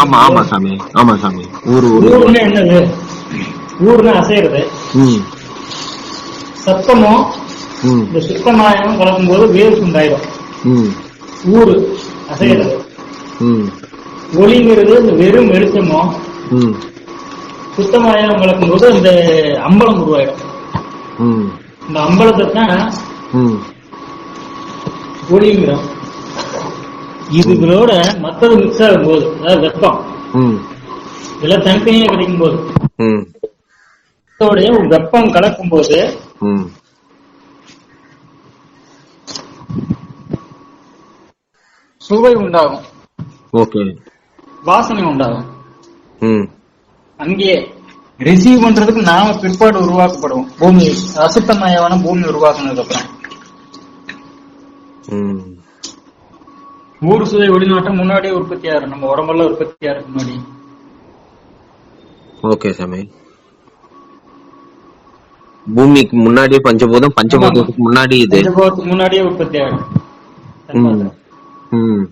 ஆமா ஆமா சாமி. ஆமா சாமி. ஊரு ஊரு. என்னது? ஊர்னா அசைறது. சத்தமும் இந்த சுத்தமாயம் கலக்கும்போது வேறு உண்டாயிடும் ஊரு அசைறது. ஒளிங்கிறது இந்த வெறும் வெளிச்சமும் சுத்தமாயம் கலக்கும்போது இந்த அம்பலம் உருவாயிடும். இந்த அம்பலத்தை தான் ஒளிங்கிறோம் இதுகளோட மத்தது மிக்ஸ் ஆகும் போது அதாவது வெப்பம். ம். இதெல்லாம் தனித்தனியா கிடைக்கும் போது வெப்பம் கலக்கும் போது ம். சுவை உண்டாகும். ஓகே. வாசனை உண்டாகும். ம். அங்கேயே ரிசீவ் பண்றதுக்கு நாம பிற்பாடு உருவாக்கப்படுவோம். பூமி அசுத்தமயமான பூமி உருவாக்குனதுக்கு அப்புறம் ஊர் சுதை வெளிநாட்டம் முன்னாடியே உற்பத்தி ஆகும் நம்ம உடம்பெல்லாம் உற்பத்தி ஆகிறதுக்கு முன்னாடி. ஓகே சாமி. பூமிக்கு முன்னாடி பஞ்சபூதம் பஞ்சபூதத்துக்கு முன்னாடி இது. பஞ்சபூதத்துக்கு முன்னாடியே உற்பத்தி ஆகும் ம் ம்.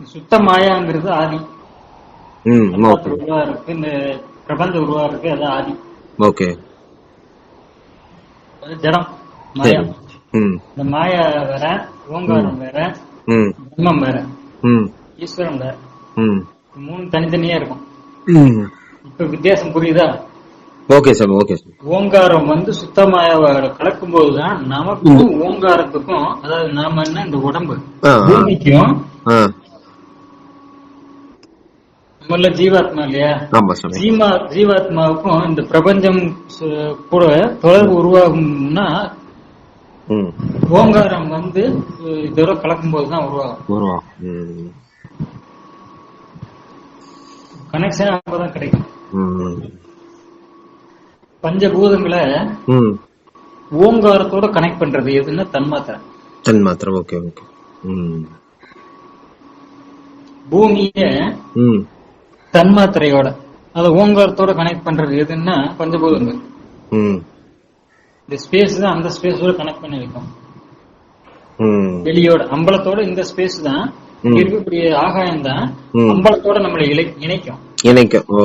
சுத்த மாயாங்கிறது ஆதி. ம் ஓகே உருவாருக்கு இந்த பிரபஞ்ச உருவாருக்கு அது ஆதி. ஓகே. ஜடம் மாயா. சரி. இந்த மாயா வேற ஓங்காரம் வேற பிரம்மம் வேற ம். ஈஸ்வரன் வேற. மூணு தனித்தனியா இருக்கும். இப்ப வித்தியாசம் புரியுதா? ஓகே சாமி ஓகே சாமி ஓங்காரம் வந்து சுத்தமாய கலக்கும் போதுதான் நமக்கும் ஓங்காரத்துக்கும் அதாவது நாம என்ன இந்த உடம்பு. பூமிக்கும் நம்மள ஜீவாத்மா இல்லையா? ஜீமா ஜீவாத்மாவுக்கும் இந்த பிரபஞ்சம் கூட தொடர்பு உருவாகும்னா ஓங்காரம் வந்து இதோட கலக்கும் போதுதான் உருவாகும். வருவா ம். கனெக்ஷன் அப்பதான் கிடைக்கும். பஞ்சபூதங்களை ஓங்காரத்தோட கனெக்ட் பண்றது எதுன்னா தன்மாத்திரை. தன் மாத்திரம் ஓகே. ஓகே பூமிய தன்மாத்திரையோட அத ஓங்காரத்தோட கனெக்ட் பண்றது எதுன்னா பஞ்சபூதங்கள். இந்த ஸ்பேஸ் தான் அந்த ஸ்பேஸோட கனெக்ட் பண்ணி வைக்கும். வெளியோட அம்பலத்தோட இந்த ஸ்பேஸ் தான். இருக்கக்கூடிய ஆகாயம் தான். அம்பலத்தோட நம்மளை இணைக்கும். இணைக்க ஓ.